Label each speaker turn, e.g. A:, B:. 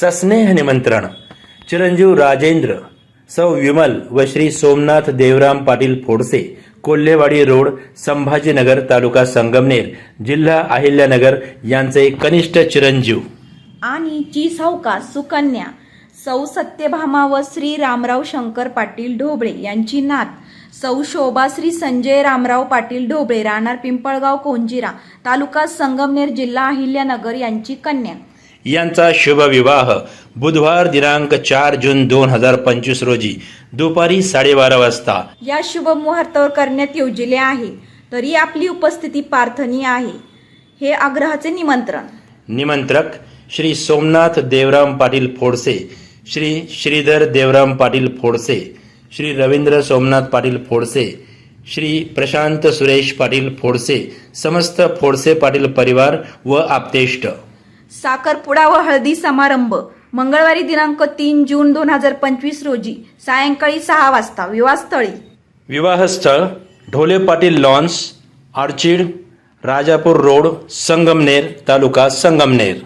A: सस्नेह निमंत्रण. चिरंजीव राजेंद्र सौ विमल व श्री सोमनाथ देवराम पाटील फोडसे कोल्हेवाडी रोड संभाजीनगर तालुका संगमनेर जिल्हा अहिल्यानगर यांचे कनिष्ठ चिरंजीव.
B: आणि जी सावका सुकन्या सौ सत्यभामा व श्री रामराव शंकर पाटील ढोबळे यांची नात. सौ शोभा श्री संजय रामराव पाटील ढोबळे राहणार पिंपळगाव कोंजिरा तालुका संगमनेर जिल्हा अहिल्यानगर यांची कन्या.
A: यांचा शुभविवाह बुधवार दिनांक चार जून दोन हजार पंचवीस रोजी दुपारी साडेबारा वाजता.
B: या शुभ मुहूर्तावर करण्यात योजले आहे. तरी आपली उपस्थिती प्रार्थनीय आहे. हे आग्रहाचे निमंत्रण.
A: निमंत्रक श्री सोमनाथ देवराम पाटील फोडसे श्री श्रीधर देवराम पाटील फोडसे श्री रवींद्र सोमनाथ पाटील फोडसे श्री प्रशांत सुरेश पाटील फोडसे समस्त फोडसे पाटील परिवार व आप्तेष्ट.
B: साखरपुडा व हळदी समारंभ. मंगळवारी दिनांक तीन जून दोन हजार पंचवीस रोजी सायंकाळी सहा वाजता विवाहस्थळी.
A: विवाहस्थळ Dhole Patil lawns orchid Rajapur road Sangamner taluka Sangamner.